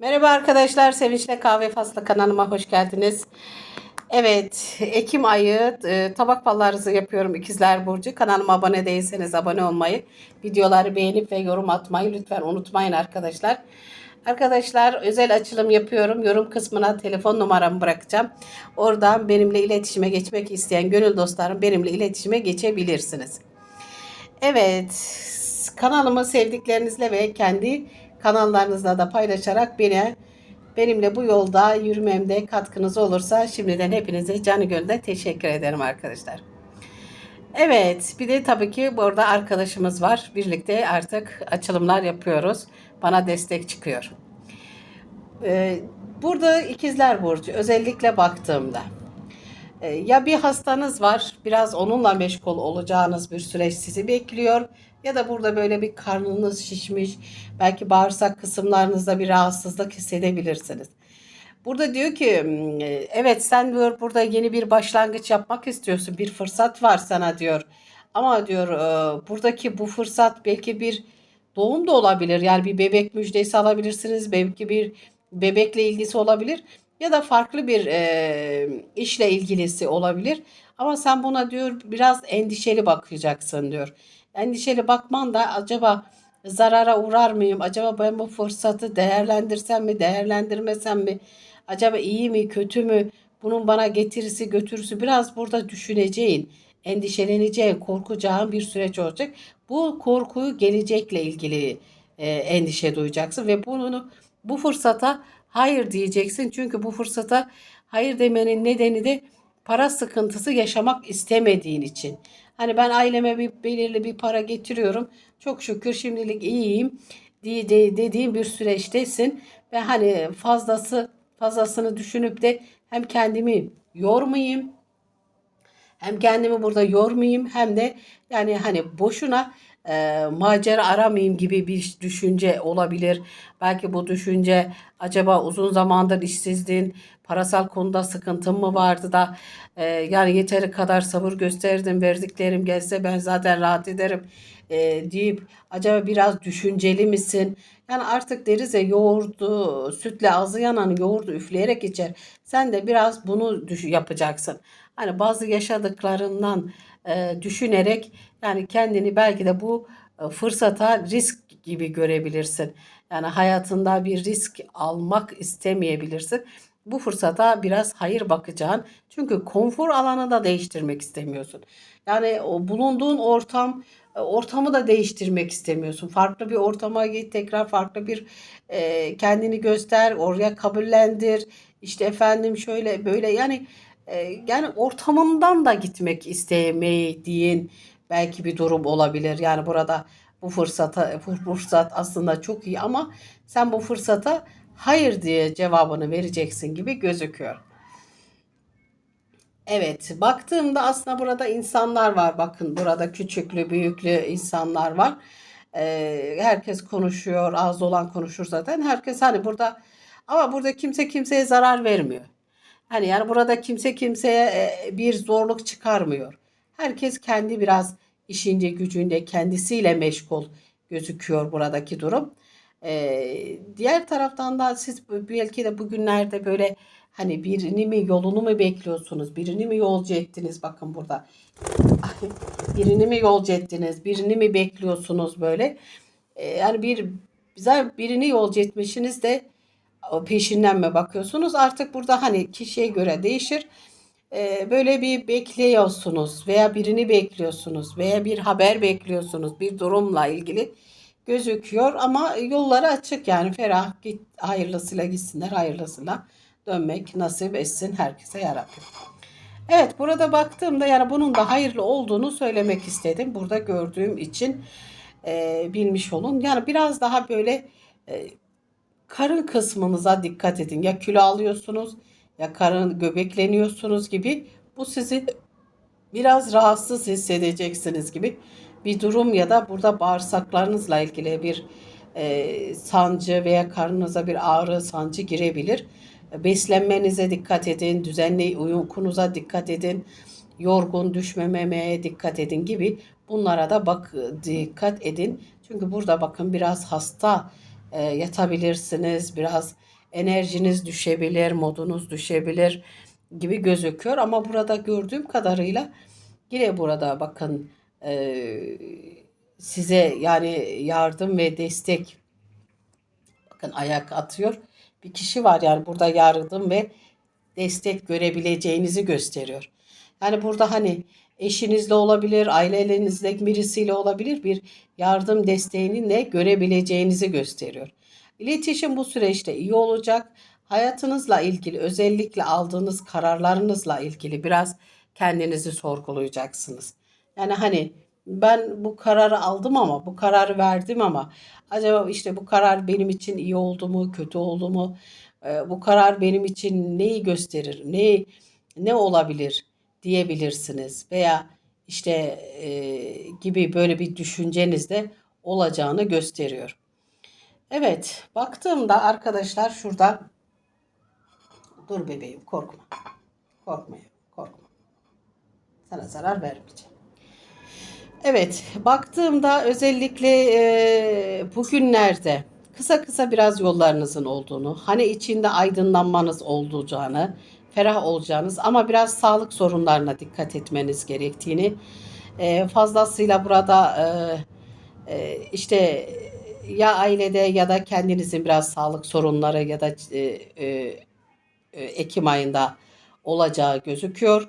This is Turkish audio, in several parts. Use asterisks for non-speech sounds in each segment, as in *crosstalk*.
Merhaba arkadaşlar, Sevinçle Kahve Faslı kanalıma hoş geldiniz. Evet, Ekim ayı e, tabak fallarınızı yapıyorum İkizler Burcu. Kanalıma abone değilseniz abone olmayı, videoları beğenip ve yorum atmayı lütfen unutmayın arkadaşlar. Arkadaşlar özel açılım yapıyorum. Yorum kısmına telefon numaramı bırakacağım. Oradan benimle iletişime geçmek isteyen gönül dostlarım benimle iletişime geçebilirsiniz. Evet, kanalımı sevdiklerinizle ve kendi kanallarınızla da paylaşarak beni benimle bu yolda yürümemde katkınız olursa şimdiden hepinize canı gönülden teşekkür ederim arkadaşlar. Evet, bir de tabii ki burada arkadaşımız var. Birlikte artık açılımlar yapıyoruz. Bana destek çıkıyor. Ee, burada ikizler burcu özellikle baktığımda e, ya bir hastanız var, biraz onunla meşgul olacağınız bir süreç sizi bekliyor. Ya da burada böyle bir karnınız şişmiş, belki bağırsak kısımlarınızda bir rahatsızlık hissedebilirsiniz. Burada diyor ki, "Hmm, evet sen diyor burada yeni bir başlangıç yapmak istiyorsun, bir fırsat var sana diyor. Ama diyor e, buradaki bu fırsat belki bir doğum da olabilir. Yani bir bebek müjdesi alabilirsiniz, belki bir bebekle ilgisi olabilir ya da farklı bir e, işle ilgilisi olabilir. Ama sen buna diyor biraz endişeli bakacaksın diyor. Endişeli bakman da acaba zarara uğrar mıyım? Acaba ben bu fırsatı değerlendirsem mi, değerlendirmesem mi? Acaba iyi mi, kötü mü? Bunun bana getirisi, götürüsü biraz burada düşüneceğin, endişeleneceğin, korkacağın bir süreç olacak. Bu korkuyu gelecekle ilgili e, endişe duyacaksın ve bunu bu fırsata hayır diyeceksin. Çünkü bu fırsata hayır demenin nedeni de para sıkıntısı yaşamak istemediğin için. Hani ben aileme bir belirli bir para getiriyorum. Çok şükür şimdilik iyiyim diye de, dediğim bir süreçtesin ve hani fazlası fazlasını düşünüp de hem kendimi yormayayım hem kendimi burada yormayayım hem de yani hani boşuna e, macera aramayayım gibi bir düşünce olabilir. Belki bu düşünce acaba uzun zamandır işsizdin, parasal konuda sıkıntın mı vardı da e, yani yeteri kadar sabır gösterdim, verdiklerim gelse ben zaten rahat ederim e, deyip acaba biraz düşünceli misin? Yani artık deriz ya yoğurdu, sütle ağzı yanan yoğurdu üfleyerek içer. Sen de biraz bunu düş- yapacaksın. Hani bazı yaşadıklarından e, düşünerek yani kendini belki de bu e, fırsata risk gibi görebilirsin. Yani hayatında bir risk almak istemeyebilirsin. Bu fırsata biraz hayır bakacaksın. Çünkü konfor alanı da değiştirmek istemiyorsun. Yani o bulunduğun ortam e, ortamı da değiştirmek istemiyorsun. Farklı bir ortama git, tekrar farklı bir e, kendini göster, oraya kabullendir. İşte efendim şöyle böyle yani e, yani ortamından da gitmek istemediğin belki bir durum olabilir. Yani burada bu fırsata bu fırsat aslında çok iyi ama sen bu fırsata hayır diye cevabını vereceksin gibi gözüküyor. Evet, baktığımda aslında burada insanlar var. Bakın burada küçüklü, büyüklü insanlar var. Ee, herkes konuşuyor, az olan konuşur zaten. Herkes hani burada ama burada kimse kimseye zarar vermiyor. Hani yani burada kimse kimseye e, bir zorluk çıkarmıyor. Herkes kendi biraz işince gücünde kendisiyle meşgul gözüküyor buradaki durum. Ee, diğer taraftan da siz belki de bugünlerde böyle hani birini mi yolunu mu bekliyorsunuz? Birini mi yolcu ettiniz? Bakın burada. *laughs* birini mi yolcu ettiniz? Birini mi bekliyorsunuz böyle? Ee, yani bir güzel birini yolcu etmişsiniz de peşinden mi bakıyorsunuz? Artık burada hani kişiye göre değişir. Ee, böyle bir bekliyorsunuz veya birini bekliyorsunuz veya bir haber bekliyorsunuz bir durumla ilgili gözüküyor ama yolları açık yani ferah git hayırlısıyla gitsinler hayırlısıyla dönmek nasip etsin herkese yarabbim. Evet burada baktığımda yani bunun da hayırlı olduğunu söylemek istedim. Burada gördüğüm için e, bilmiş olun. Yani biraz daha böyle e, karın kısmınıza dikkat edin. Ya kilo alıyorsunuz ya karın göbekleniyorsunuz gibi bu sizi biraz rahatsız hissedeceksiniz gibi bir durum ya da burada bağırsaklarınızla ilgili bir e, sancı veya karnınıza bir ağrı sancı girebilir. Beslenmenize dikkat edin, düzenli uykunuza dikkat edin, yorgun düşmememeye dikkat edin gibi bunlara da bak dikkat edin. Çünkü burada bakın biraz hasta e, yatabilirsiniz. Biraz enerjiniz düşebilir, modunuz düşebilir gibi gözüküyor. Ama burada gördüğüm kadarıyla yine burada bakın size yani yardım ve destek bakın ayak atıyor. Bir kişi var yani burada yardım ve destek görebileceğinizi gösteriyor. Yani burada hani eşinizle olabilir, ailelerinizle birisiyle olabilir bir yardım desteğini ne görebileceğinizi gösteriyor. İletişim bu süreçte iyi olacak. Hayatınızla ilgili özellikle aldığınız kararlarınızla ilgili biraz kendinizi sorgulayacaksınız. Yani hani ben bu kararı aldım ama bu kararı verdim ama acaba işte bu karar benim için iyi oldu mu, kötü oldu mu? Bu karar benim için neyi gösterir, ne ne olabilir diyebilirsiniz veya işte e, gibi böyle bir düşünceniz de olacağını gösteriyor. Evet, baktığımda arkadaşlar şurada dur bebeğim korkma. Korkma, korkma. Sana zarar vermeyeceğim. Evet, baktığımda özellikle e, bugünlerde kısa kısa biraz yollarınızın olduğunu, hani içinde aydınlanmanız olacağını, ferah olacağınız ama biraz sağlık sorunlarına dikkat etmeniz gerektiğini, e, fazlasıyla burada e, e, işte ya ailede ya da kendinizin biraz sağlık sorunları ya da e, e, Ekim ayında olacağı gözüküyor.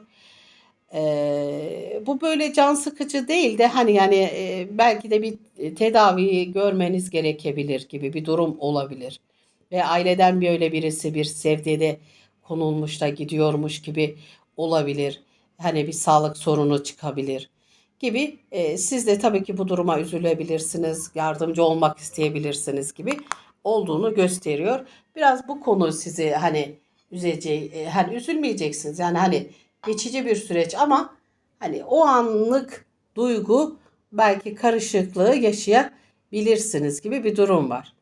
Eee, bu böyle can sıkıcı değil de hani yani eee, belki de bir tedavi görmeniz gerekebilir gibi bir durum olabilir. Ve aileden bir öyle birisi bir sevdiyede konulmuş da gidiyormuş gibi olabilir. Hani bir sağlık sorunu çıkabilir gibi. Eee, siz de tabii ki bu duruma üzülebilirsiniz, yardımcı olmak isteyebilirsiniz gibi olduğunu gösteriyor. Biraz bu konu sizi hani üzeceği, hani üzülmeyeceksiniz. Yani hani geçici bir süreç ama hani o anlık duygu belki karışıklığı yaşayabilirsiniz gibi bir durum var.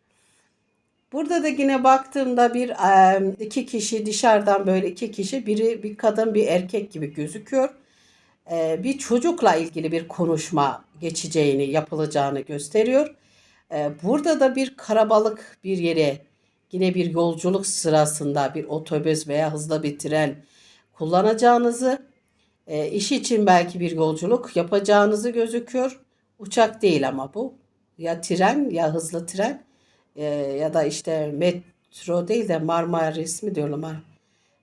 Burada da yine baktığımda bir iki kişi dışarıdan böyle iki kişi biri bir kadın bir erkek gibi gözüküyor. Bir çocukla ilgili bir konuşma geçeceğini yapılacağını gösteriyor. Burada da bir karabalık bir yere yine bir yolculuk sırasında bir otobüs veya hızlı bir tren kullanacağınızı, e, iş için belki bir yolculuk yapacağınızı gözüküyor. Uçak değil ama bu. Ya tren ya hızlı tren e, ya da işte metro değil de Marmaris mi diyorlar.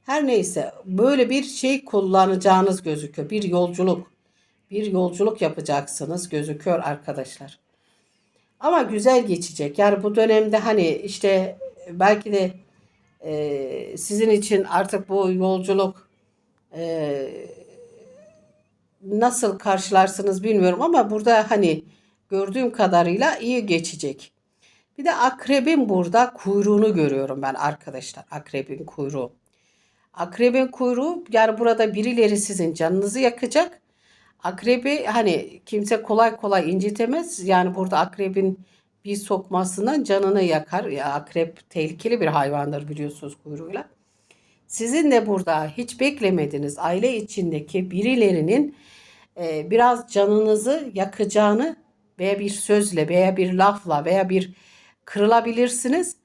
Her neyse böyle bir şey kullanacağınız gözüküyor. Bir yolculuk. Bir yolculuk yapacaksınız gözüküyor arkadaşlar. Ama güzel geçecek. Yani bu dönemde hani işte belki de e, sizin için artık bu yolculuk e, nasıl karşılarsınız bilmiyorum ama burada hani gördüğüm kadarıyla iyi geçecek. Bir de akrebin burada kuyruğunu görüyorum ben arkadaşlar. Akrebin kuyruğu. Akrebin kuyruğu yani burada birileri sizin canınızı yakacak. Akrebi hani kimse kolay kolay incitemez. Yani burada akrebin bir sokmasından canını yakar. Ya akrep tehlikeli bir hayvandır biliyorsunuz kuyruğuyla. Sizin de burada hiç beklemediğiniz aile içindeki birilerinin e, biraz canınızı yakacağını veya bir sözle veya bir lafla veya bir kırılabilirsiniz.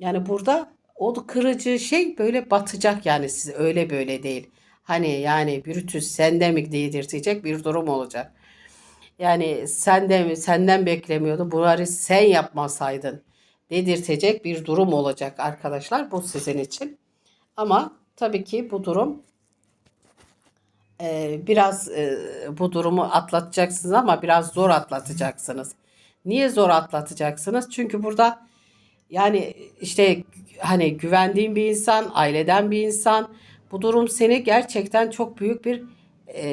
Yani burada o kırıcı şey böyle batacak yani size öyle böyle değil. Hani yani Brutus sende mi dedirtecek bir durum olacak. Yani senden senden beklemiyordum bunları sen yapmasaydın dedirtecek bir durum olacak arkadaşlar bu sizin için. Ama tabii ki bu durum e, biraz e, bu durumu atlatacaksınız ama biraz zor atlatacaksınız. Niye zor atlatacaksınız? Çünkü burada yani işte hani güvendiğin bir insan, aileden bir insan bu durum seni gerçekten çok büyük bir e,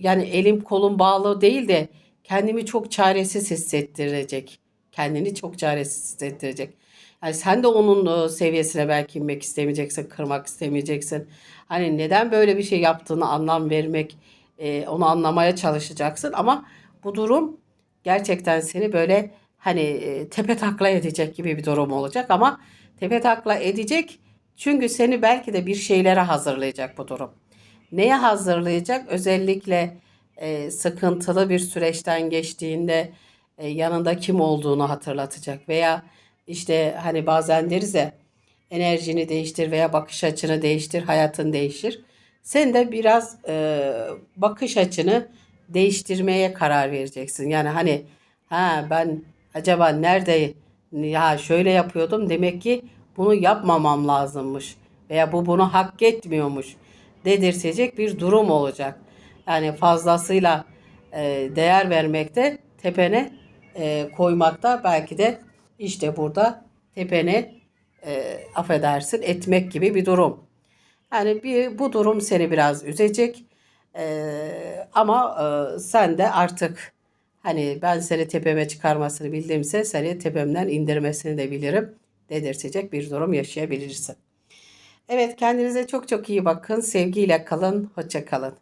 yani elim kolum bağlı değil de kendimi çok çaresiz hissettirecek. Kendini çok çaresiz hissettirecek. Yani sen de onun e, seviyesine belki inmek istemeyeceksin, kırmak istemeyeceksin. Hani neden böyle bir şey yaptığını anlam vermek, e, onu anlamaya çalışacaksın. Ama bu durum gerçekten seni böyle hani e, tepe takla edecek gibi bir durum olacak. Ama tepe takla edecek çünkü seni belki de bir şeylere hazırlayacak bu durum. Neye hazırlayacak? Özellikle sıkıntılı bir süreçten geçtiğinde yanında kim olduğunu hatırlatacak veya işte hani bazen deriz ya enerjini değiştir veya bakış açını değiştir, hayatın değişir. Sen de biraz e, bakış açını değiştirmeye karar vereceksin. Yani hani ha ben acaba nerede ya şöyle yapıyordum demek ki bunu yapmamam lazımmış veya bu bunu hak etmiyormuş dedirtecek bir durum olacak. Yani fazlasıyla e, değer vermekte tepene e, koymakta belki de işte burada tepene e, affedersin etmek gibi bir durum. Yani bir bu durum seni biraz üzecek. Ee, ama e, sen de artık hani ben seni tepeme çıkarmasını bildiğimse seni tepemden indirmesini de bilirim dedirtecek bir durum yaşayabilirsin. Evet kendinize çok çok iyi bakın. Sevgiyle kalın. Hoşça kalın.